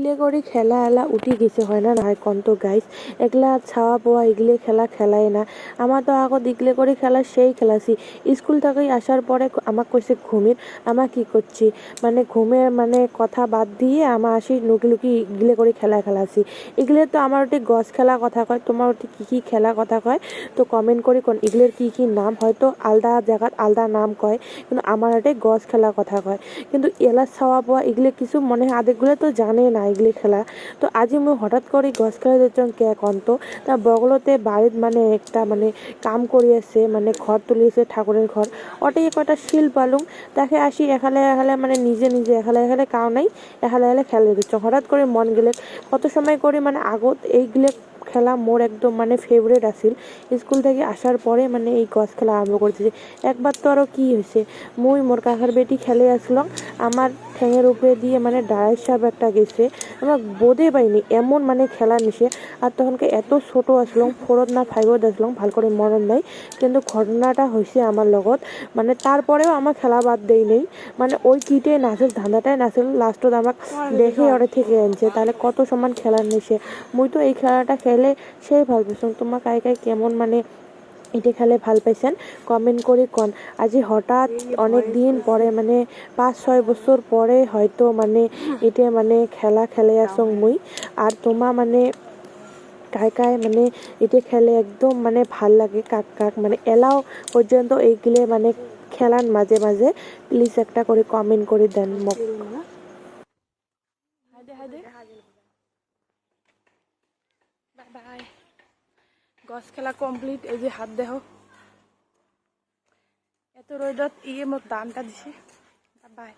এগুলো করে খেলা এলা উঠি গেছে, হয় না? নহয় কন্ত গাইস। এগুলা ছাওয়া পোয়া এগুলো খেলা খেলাই না। আমার তো আগত এগুলো করে খেলা সেই খেলাছি। স্কুল থেকে আসার পরে আমাক কইছে, ঘুমির? আমা কি করছি? মানে ঘুমের মানে কথা বাদ দিয়ে আমা আসি লুকি লুকি এগুলো করে খেলা খেলাছি। এগুলো তো আমার ওটি গছ খেলা কথা কয়, তোমার ওটি কি কি খেলা কথা কয়? তো কমেন্ট করে কোন এগুলোর কি কি নাম? হয়তো আলদা জায়গাত আলদা নাম কয়, কিন্তু আমার ওটি গছ খেলা কথা কয়। কিন্তু এলা ছাওয়া পোৱা এগুলো কিছু মনে হয় আধেকগুলো তো জানে না এগুলি খেলা। তো আজি মই হঠাৎ করে গছ খেলা যাচ্ছ কে কন্ত তার বগলতে বাড়িত মানে একটা মানে কাম কৰি আছে মানে ঘর তুলিছে ঠাকুরের ঘর ওটাই কটা শিল পালুং। তাকে আসি এখালে এখালে মানে নিজে নিজে এখালে এখালে কাও নাই এখালে এখালে খেলে দিচ্ছ হঠাৎ করে মন গেলে কত সময় করে মানে আগত এইগুলো খেলা মোর একদম মানে ফেভারিট আছিল। স্কুল থেকে আসার পরে মানে এই গছ খেলা আরম্ভ করতেছে একবার তো আরও কি হয়েছে মুই মোর কাকার বেটি খেলে আসলাম আমার ঠ্যাঙের উপরে দিয়ে মানে ডায়ের সাপ একটা গেছে। আমরা বোধে পাইনি, এমন মানে খেলা নিছে। আর তখনকে এত ছোট আসলাম ফোরত না ফাইভত আসলাম ভালো করে মরণ নাই। কিন্তু ঘটনাটা হয়েছে আমার লগত। মানে তারপরেও আমার খেলা বাদ দেই নেই। মানে ওই কিটে নাচের ধান্দাটাই নাচল লাস্টত আমাক দেখে ওরে থেকে আনছে। তাহলে কত সমান খেলা নিছে? মুই তো এই খেলাটা খেলে সেই ভালো পাইছোঁ। তোমাক কাই কাই কেমন মানে এটা খেলে ভালো পাইছেন। কমেন্ট করে কন, আজি হঠাৎ অনেক দিন পরে মানে পাঁচ, ছয় বছর পরে হয়তো মানে এটা মানে খেলা খেলে আসং মুই। আর তোমা মানে কাই কাই মানে এটা খেলে একদম মানে ভালো লাগে, কাক কাক মানে এলাও পর্যন্ত এইগুলো মানে খেলান মাঝে মাঝে প্লিজ একটা করে কমেন্ট করে দেন মোক। গছ খেলা কমপ্লিট এই যে হাত দেহ। এত রোদত ইয়ে মোক দানটা দিছে। বাই